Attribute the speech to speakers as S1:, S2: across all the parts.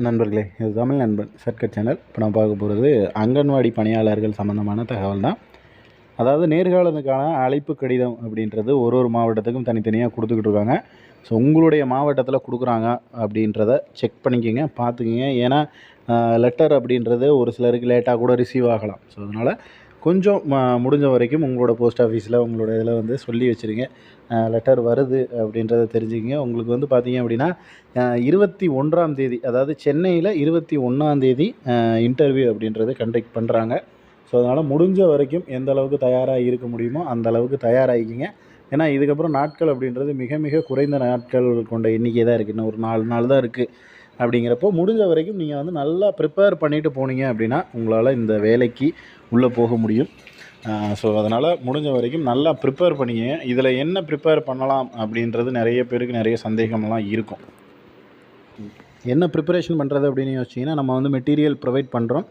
S1: நண்பர்களே இது தமிழ் நண்பன் சர்க்கட் சேனல். இப்போ நான் பார்க்க போகிறது அங்கன்வாடி பணியாளர்கள் சம்மந்தமான தகவல் தான். அதாவது நேர்காணலுக்கான அழைப்பு கடிதம் அப்படின்றது ஒரு ஒரு மாவட்டத்துக்கும் தனித்தனியாக கொடுத்துக்கிட்டு இருக்காங்க. ஸோ உங்களுடைய மாவட்டத்தில் கொடுக்குறாங்க அப்படின்றத செக் பண்ணிக்கோங்க பார்த்துக்கிங்க. ஏன்னா லெட்டர் அப்படின்றது ஒரு சிலருக்கு லேட்டாக கூட ரிசீவ் ஆகலாம். ஸோ அதனால் கொஞ்சம் முடிஞ்ச வரைக்கும் உங்களோட போஸ்ட் ஆஃபீஸில் உங்களோட இதில் வந்து சொல்லி வச்சுருங்க. லெட்டர் வருது அப்படின்றத தெரிஞ்சுக்கங்க. உங்களுக்கு வந்து பார்த்தீங்க அப்படின்னா இருபத்தி ஒன்றாம் தேதி அதாவது சென்னையில் இருபத்தி ஒன்றாம் தேதி இன்டர்வியூ அப்படின்றது கண்டக்ட் பண்ணுறாங்க ஸோ அதனால் முடிஞ்ச வரைக்கும் எந்த அளவுக்கு தயாராக இருக்க முடியுமோ அந்த அளவுக்கு தயாராகிக்கிங்க. ஏன்னா இதுக்கப்புறம் நாட்கள் அப்படின்றது மிக மிக குறைந்த நாட்கள் கொண்ட எண்ணிக்கை தான் இருக்குது இன்னும் ஒரு நாலு நாள் தான் இருக்குது அப்படிங்கிறப்போ முடிஞ்ச வரைக்கும் நீங்கள் வந்து நல்லா ப்ரிப்பேர் பண்ணிவிட்டு போனீங்க அப்படின்னா உங்களால் இந்த வேலைக்கு உள்ளே போக முடியும். ஸோ அதனால் முடிஞ்ச வரைக்கும் நல்லா ப்ரிப்பேர் பண்ணிங்க. இதில் என்ன ப்ரிப்பேர் பண்ணலாம் அப்படின்றது நிறைய பேருக்கு நிறைய சந்தேகம்லாம் இருக்கும். என்ன ப்ரிப்பரேஷன் பண்ணுறது அப்படின்னு யோசிச்சிங்கன்னா நம்ம வந்து மெட்டீரியல் ப்ரொவைட் பண்ணுறோம்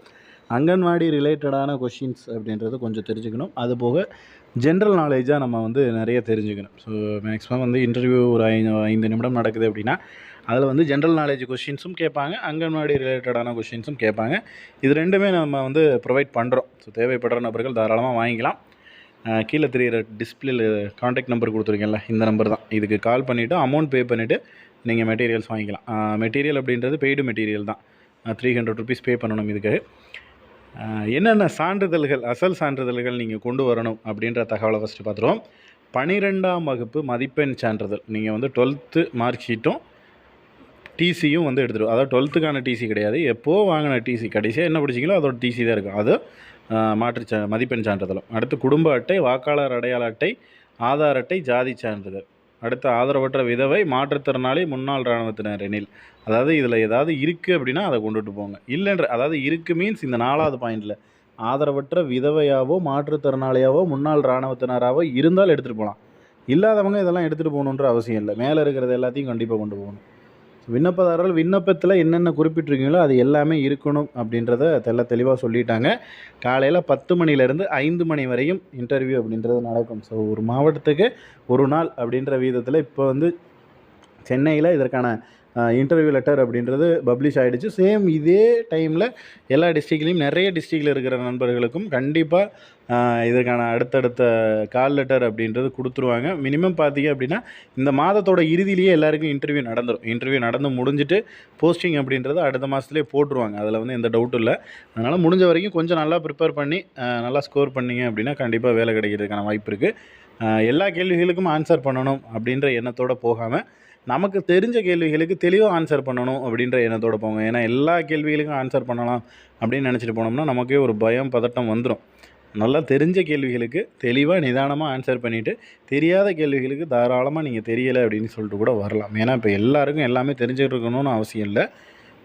S1: அங்கன்வாடி ரிலேட்டடான கொஷின்ஸ் அப்படின்றது கொஞ்சம் தெரிஞ்சுக்கணும். அது போக ஜென்ரல் நாலேஜாக நம்ம வந்து நிறைய தெரிஞ்சுக்கணும். ஸோ மேக்ஸிமம் வந்து இன்டர்வியூ ஒரு ஐந்து ஐந்து நிமிடம் நடக்குது அப்படின்னா அதில் வந்து ஜென்ரல் நாலேஜ் கொஷின்ஸும் கேட்பாங்க அங்கன்வாடி ரிலேட்டடான கொஷின்ஸும் கேட்பாங்க. இது ரெண்டுமே நம்ம வந்து ப்ரொவைட் பண்ணுறோம் ஸோ தேவைப்படுற நபர்கள் தாராளமாக வாங்கிக்கலாம். கீழே தெரிகிற டிஸ்பிளேல காண்டாக்ட் நம்பர் கொடுத்துருக்கேன்ல இந்த நம்பர் தான். இதுக்கு கால் பண்ணிவிட்டு அமௌண்ட் பே பண்ணிவிட்டு நீங்கள் மெட்டீரியல்ஸ் வாங்கிக்கலாம். மெட்டீரியல் அப்படின்றது பெய்டு மெட்டீரியல் தான். த்ரீ ஹண்ட்ரட் ருபீஸ் பே பண்ணணும் இதுக்கு. என்னென்ன சான்றிதழ்கள் அசல் சான்றிதழ்கள் நீங்கள் கொண்டு வரணும் அப்படின்ற தகவலை ஃபஸ்ட்டு பார்த்துருவோம். பனிரெண்டாம் வகுப்பு மதிப்பெண் சான்றிதழ். நீங்கள் வந்து டுவெல்த்து மார்க் ஷீட்டும் டிசியும் வந்து எடுத்துருவோம் அதாவது டுவெல்த்துக்கான டிசி கிடையாது. எப்போது வாங்கின டிசி கடைசியாக என்ன படிச்சிங்களோ அதோட டிசி தான் இருக்கும். அது மாற்று சா மதிப்பெண் சான்றிதழும். அடுத்து குடும்ப அட்டை வாக்காளர் அடையாள அட்டை ஆதார் அட்டை ஜாதி சான்றிதழ். அடுத்து ஆதரவற்ற விதவை மாற்றுத்திறனாளி முன்னாள் இராணுவத்தினர் எனில். அதாவது இதில் ஏதாவது இருக்குது அப்படின்னா அதை கொண்டுட்டு போங்க. இல்லைன்ற அதாவது இருக்குது மீன்ஸ் இந்த நாலாவது பாயிண்டில் ஆதரவற்ற விதவையாவோ மாற்றுத்திறனாளியாவோ முன்னாள் இராணுவத்தினராகவோ இருந்தால் எடுத்துகிட்டு போகலாம் இல்லாதவங்க இதெல்லாம் எடுத்துகிட்டு போகணுன்ற அவசியம் இல்லை. மேலே இருக்கிறது எல்லாத்தையும் கண்டிப்பாக கொண்டு போகணும். விண்ணப்பதாரர்கள் விண்ணப்பத்தில் என்னென்ன குறிப்பிட்டிருக்கீங்களோ அது எல்லாமே இருக்கணும் அப்படின்றத தெல்ல தெளிவாக சொல்லிட்டாங்க. காலையில் பத்து மணிலேருந்து ஐந்து மணி வரையும் இன்டர்வியூ அப்படின்றது நடக்கும். ஸோ ஒரு மாவட்டத்துக்கு ஒரு நாள் அப்படின்ற வீதத்தில் இப்போ வந்து சென்னையில் இதற்கான இன்டர்வியூ லெட்டர் அப்படின்றது பப்ளிஷ் ஆகிடுச்சு சேம் இதே டைமில் எல்லா டிஸ்ட்ரிக்ட்லேயும் நிறைய டிஸ்ட்ரிக்டில் இருக்கிற நண்பர்களுக்கும் கண்டிப்பாக இதற்கான அடுத்தடுத்த கால் லெட்டர் அப்படின்றது கொடுத்துருவாங்க. மினிமம் பார்த்தீங்க அப்படின்னா இந்த மாதத்தோட இறுதியிலேயே எல்லாருக்கும் இன்டர்வியூ நடந்துடும் இன்டர்வியூ நடந்து முடிஞ்சிட்டு போஸ்டிங் அப்படின்றது அடுத்த மாதத்துலேயே போட்டுருவாங்க. அதில் வந்து எந்த டவுட்டும் இல்லை. அதனால் முடிஞ்ச வரைக்கும் கொஞ்சம் நல்லா ப்ரிப்பேர் பண்ணி நல்லா ஸ்கோர் பண்ணீங்க அப்படின்னா கண்டிப்பாக வேலை கிடைக்கிறதுக்கான வாய்ப்பு இருக்குது எல்லா கேள்விகளுக்கும் ஆன்சர் பண்ணணும் அப்படின்ற எண்ணத்தோடு போகாமல் நமக்கு தெரிஞ்ச கேள்விகளுக்கு தெளிவாக ஆன்சர் பண்ணணும் அப்படின்ற எண்ணத்தோடு போங்க. ஏன்னா எல்லா கேள்விகளுக்கும் ஆன்சர் பண்ணலாம் அப்படின்னு நினச்சிட்டு போனோம்னா நமக்கே ஒரு பயம் பதட்டம் வந்துடும் நல்லா தெரிஞ்ச கேள்விகளுக்கு தெளிவாக நிதானமாக ஆன்சர் பண்ணிவிட்டு தெரியாத கேள்விகளுக்கு தாராளமாக நீங்கள் தெரியலை அப்படின்னு சொல்லிட்டு கூட வரலாம். ஏன்னா இப்போ எல்லாருக்கும் எல்லாமே தெரிஞ்சுட்டு இருக்கணும்னு அவசியம் இல்லை.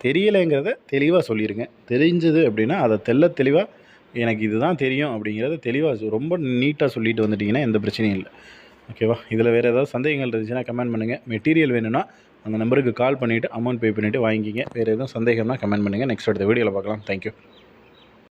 S1: தெரியலைங்கிறத தெளிவாக சொல்லிடுங்க தெரிஞ்சது அப்படின்னா அதை தெள்ள தெளிவாக எனக்கு இதுதான் தெரியும் அப்படிங்கிறத தெளிவாக ரொம்ப நீட்டாக சொல்லிட்டு வந்துட்டிங்கன்னா எந்த பிரச்சனையும் இல்லை. ஓகேவா இதில் வேறு ஏதாவது சந்தேகங்கள் இருந்துச்சுன்னா கமெண்ட் பண்ணுங்கள் மெட்டீரியல் வேணும்னா அந்த நம்பருக்கு கால் பண்ணிவிட்டு அமௌண்ட் பே பண்ணிவிட்டு வாங்கிக்கிங்க. வேறு எதுவும் சந்தேகம்னா கமெண்ட் பண்ணுங்கள் நெக்ஸ்ட் அடுத்த வீடியோவில் பார்க்கலாம். தேங்க்யூ